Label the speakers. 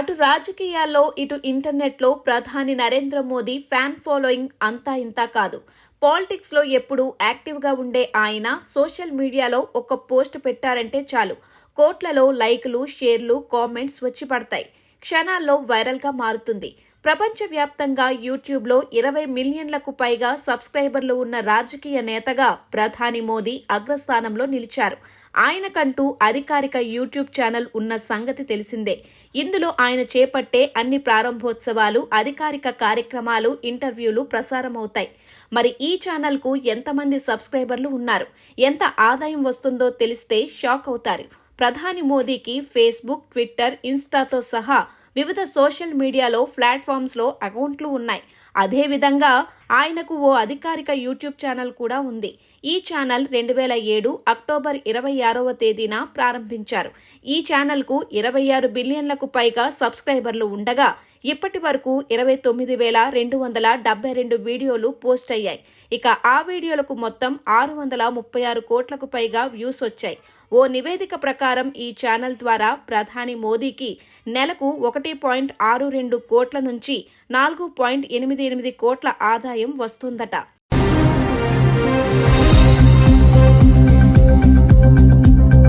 Speaker 1: అటు రాజకీయాల్లో ఇటు ఇంటర్నెట్లో ప్రధాని నరేంద్ర మోదీ ఫ్యాన్ ఫాలోయింగ్ అంతా ఇంతా కాదు. పాలిటిక్స్లో ఎప్పుడూ యాక్టివ్గా ఉండే ఆయన సోషల్ మీడియాలో ఒక పోస్ట్ పెట్టారంటే చాలు. కోట్లలో లైకులు షేర్లు కామెంట్స్ వచ్చి పడతాయి. క్షణాల్లో వైరల్గా మారుతుంది. ప్రపంచవ్యాప్తంగా యూట్యూబ్లో ఇరవై మిలియన్లకు పైగా సబ్స్క్రైబర్లు ఉన్న రాజకీయ నేతగా ప్రధాని మోదీ అగ్రస్థానంలో నిలిచారు. ఆయనకంటూ అధికారిక యూట్యూబ్ ఛానల్ ఉన్న సంగతి తెలిసిందే. ఇందులో ఆయన చేపట్టే అన్ని ప్రారంభోత్సవాలు అధికారిక కార్యక్రమాలు ఇంటర్వ్యూలు ప్రసారమవుతాయి. మరి ఈ ఛానల్కు ఎంతమంది సబ్స్క్రైబర్లు ఉన్నారు? ఎంత ఆదాయం వస్తుందో తెలిస్తే షాక్ అవుతారు. ప్రధాని మోదీకి ఫేస్బుక్ ట్విట్టర్ ఇన్స్టాతో సహా వివిధ సోషల్ మీడియాలో ప్లాట్ఫామ్స్లో అకౌంట్లు ఉన్నాయి. అదేవిధంగా ఆయనకు ఓ అధికారిక యూట్యూబ్ ఛానల్ కూడా ఉంది. ఈ ఛానల్ రెండు వేల ఏడు అక్టోబర్ ఇరవై ఆరవ తేదీన ప్రారంభించారు. ఈ ఛానల్కు ఇరవై ఆరు బిలియన్లకు పైగా సబ్స్క్రైబర్లు ఉండగా ఇప్పటి వరకు ఇరవై తొమ్మిది వేల రెండు వందల డెబ్బై రెండు వీడియోలు పోస్ట్ అయ్యాయి. ఇక ఆ వీడియోలకు మొత్తం ఆరు వందల ముప్పై ఆరు కోట్లకు పైగా వ్యూస్ వచ్చాయి. ఓ నివేదిక ప్రకారం ఈ ఛానల్ ద్వారా ప్రధాని మోదీకి నెలకు ఒకటి పాయింట్ ఆరు రెండు కోట్ల నుంచి నాలుగు పాయింట్ ఎనిమిది ఎనిమిది కోట్ల ఆదాయం వస్తుందట.